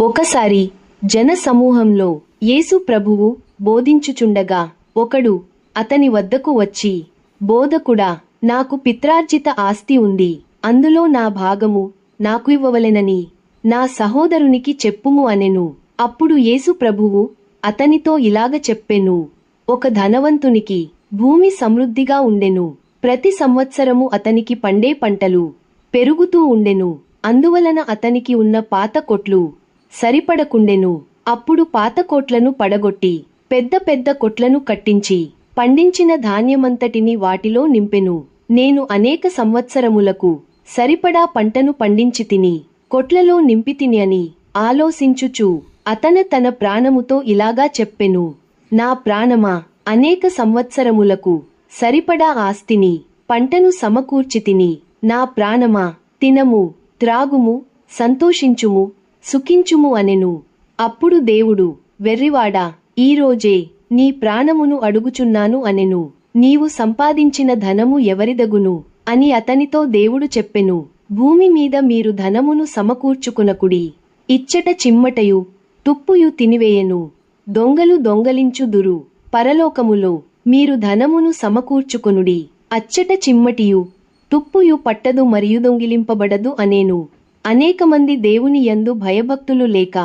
ఒకసారి జనసమూహంలో యేసు ప్రభువు బోధించుచుండగా ఒకడు అతని వద్దకు వచ్చి బోధకుడా నాకు పిత్రార్జిత ఆస్తి ఉంది. అందులో నా భాగము నాకు ఇవ్వవలెనని నా సహోదరునికి చెప్పుము అనెను. అప్పుడు యేసు ప్రభువు అతనితో ఇలాగ చెప్పెను. ఒక ధనవంతునికి భూమి సమృద్ధిగా ఉండెను. ప్రతి సంవత్సరము అతనికి పండే పంటలు పెరుగుతూ ఉండెను. అందువలన అతనికి ఉన్న పాత కొట్లు సరిపడకుండెను. అప్పుడు పాత కొట్లను పడగొట్టి పెద్ద పెద్ద కొట్లను కట్టించి పండించిన ధాన్యమంతటిని వాటిలో నింపెను. నేను అనేక సంవత్సరములకు సరిపడా పంటను పండించి తిని కొట్లలో నింపి తిని అని ఆలోచించుచు అతను తన ప్రాణముతో ఇలాగా చెప్పెను. నా ప్రాణమా అనేక సంవత్సరములకు సరిపడా ఆస్తిని పంటను సమకూర్చి తిని నా ప్రాణమా తినము త్రాగుము సంతోషించుము సుఖించుము అనెను. అప్పుడు దేవుడు వెర్రివాడా ఈరోజే నీ ప్రాణమును అడుగుచున్నాను అనెను. నీవు సంపాదించిన ధనము ఎవరిదగును? అని అతనితో దేవుడు చెప్పెను. భూమి మీద మీరు ధనమును సమకూర్చుకునకుడి. ఇచ్చట చిమ్మటయు తుప్పుయు తినివేయను. దొంగలు దొంగలించుదురు పరలోకములో మీరు ధనమును సమకూర్చుకొనుడి. అచ్చట చిమ్మటియు తుప్పుయు పట్టదు మరియు దొంగిలింపబడదు అనేను. అనేక మంది దేవుని యందు భయభక్తులు లేక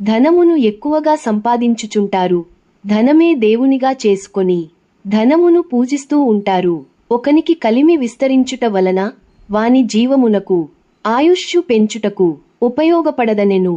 ధనమును ఎక్కువగా సంపాదించుచుంటారు. ధనమే దేవునిగా చేసుకొని ధనమును పూజిస్తూ ఉంటారు. ఒకనికి కలిమి విస్తరించుట వలన వాని జీవమునకు ఆయుష్షు పెంచుటకు ఉపయోగపడదనెను.